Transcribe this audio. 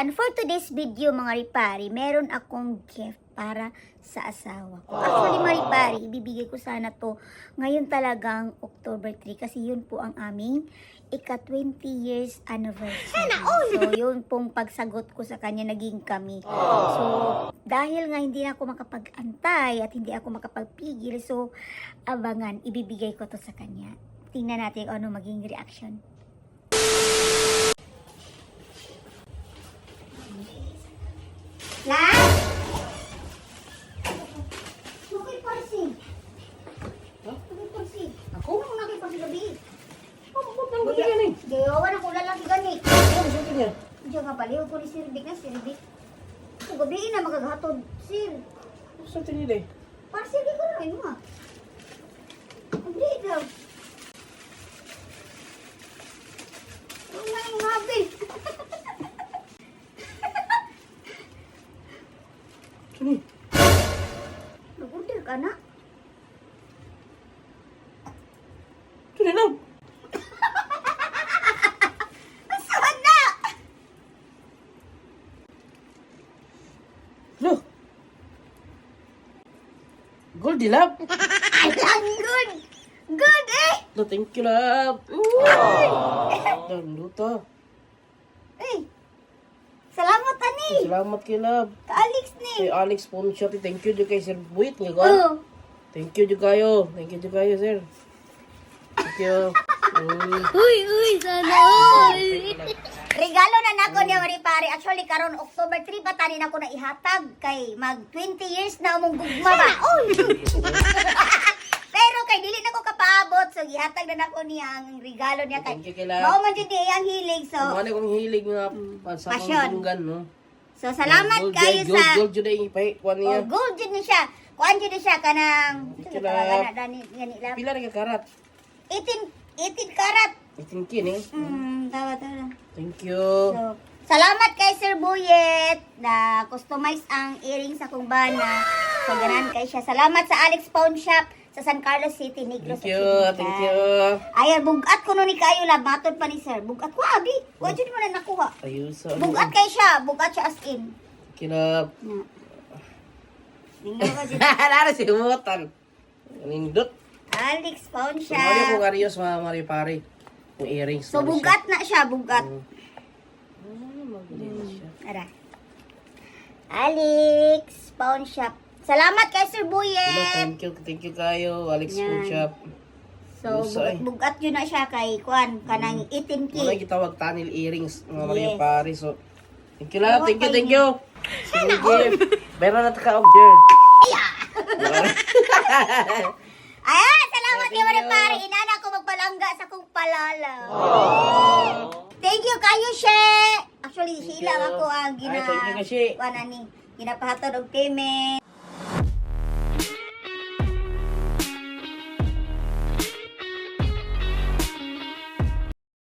And for today's video mga ripari, meron akong gift para sa asawa ko. Actually mga ripari, ibibigay ko sana to ngayon talagang October 3 kasi yun po ang aming ika 20 years anniversary. So yun pong pagsagot ko sa kanya naging kami. So dahil nga hindi na ako makapag-antay at hindi ako makapagpigil, so abangan, ibibigay ko to sa kanya. Tingnan natin kung ano maging reaction. Lan! Bakit parsi? Bakit parsi? Ako nang nakipag gabi. Ang gabi yan eh. Gayawan ako lalaki gani. Ano atin yan? Diyan nga pala, ko ni Sir Vic na Sir Vic. Ito gabi na magaghatod. Sir, Ano sa atin yun eh? parsi di ko na mo ah. Hindi daw. Ang Nag-order ka na? Saan na? Lo! Goldie love! Alam, good. Good eh. Lo, thank you love! Uy! Lalo to. Eh, salamat ani. Salamat kay love. Ka Alex ni. Poncho, thank you kay Sir Buit nga. Oh. Thank you kayo. Thank you kayo, sir. Thank you. Uy. Uy, uy, sana uy. Regalo na nako niya mari pare. Actually karon October 3 pa tani nako na ihatag kay mag 20 years na umong gugma ba. Uy. Pero kay dili nako kapaabot so gihatag na nako niya ang regalo niya kay. Mao man jud ang hilig so. Ano kong hilig nga sa Passion. pangdunggan, no? So salamat Gold, kayo gold, sa Gold, gold, gold, gold, kuha niya. Oh, gold jud ni siya. Kuan jud siya kanang Thank you, Talaga love. na dani gani lang. Pila ka karat? 18 18 karat. Itin kin eh. Hmm, tawa tawa. Thank you. So, salamat kay Sir Buyet na customize ang earrings sa kong bana. So, ganan kay siya. Salamat sa Alex Pawn Shop sa San Carlos City, Negros. Thank you, Occidental. thank you. Ayan, bugat ko no ni kayo la. Matod pa ni Sir. Bugat ko, abi. Wa dyan mo na nakuha. Ayuso. Bugat kay siya. Bugat siya as in. Kinap. Na. Nara si Umutan. Nindot. Alex Pawn Sumali ko nga Rios, mga Mari Pari. Yung earrings. So, bugat na siya. Bugat. Mm. Siya. Ara. Alex Pawn Shop. Salamat kay Sir Buyet. thank you, thank you kayo. Alex Yan. Food Shop. So, Yusa, eh. bugat, yun na siya kay Kwan, kanang 18K. Muna gitawag tanil earrings, mga Maria Yes. Pari. So, thank you lang, thank you, thank you. Sige, Meron na ka order. Ayan, salamat kay you. Pare. Inana ko magpalangga sa kong palala. Thank you kayo, She. Actually, sila ako ang gina... Ay, thank you, ani, ginapahatod og payment.